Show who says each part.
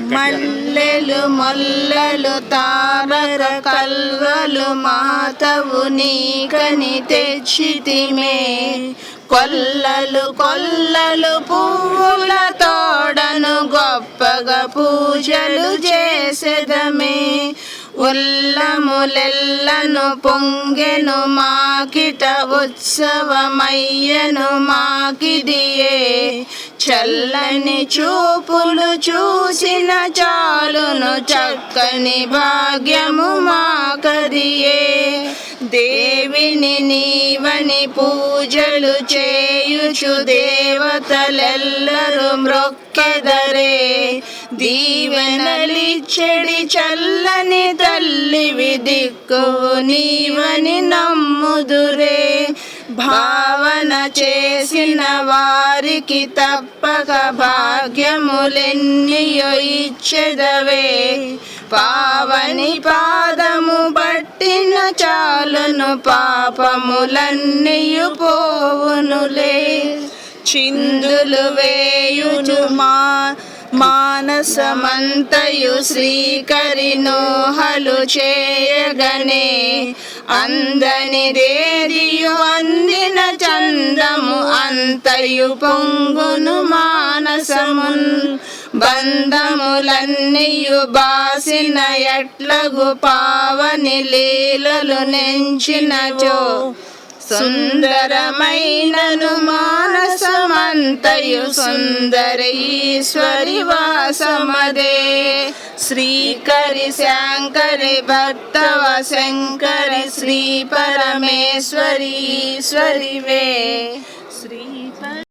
Speaker 1: మల్లెలు మొల్లలు తామర కల్వలు మాతవు నీకని తెచ్చితిమే. కొల్లలు కొల్లలు పువ్వుల తోడను గొప్పగా పూజలు చేసేదమే. ఉల్లములెల్లను పొంగెను మాకిట ఉత్సవమయ్యను మాకిది చల్లని చూపులు చూసిన చాలును చక్కని భాగ్యము మాకదియే. దేవిని నీవని పూజలు చేయుచు దేవతలెల్లరూ మ్రొక్కెదరే. దీవెనలిచ్చడి చల్లని తల్లివి దిక్కు నీవని నమ్ముదురే. భావన చేసిన వారికి తప్పక భాగ్యములెన్నియో ఇచ్చెదవే పావని పాదము పట్టిన చాలును పాపములన్నీయు పోవునులే. చిందులు వేయుచు మా మానసమంతయు శ్రీకరినోహలు చేయగనే. అందని రేదియు అందిన చంద అంతయు పొంగును మానసమున్. బంధములన్నీయు బాసిన ఎట్లగు పావని లీలలు నెంచినచో. సుందరమైనను మానసమంతయు సుందర ఈశ్వరి వాసమదే. Srikari Shankari భక్తవ Shankari Shri పరమేశ్వరీశ్వరివే University, but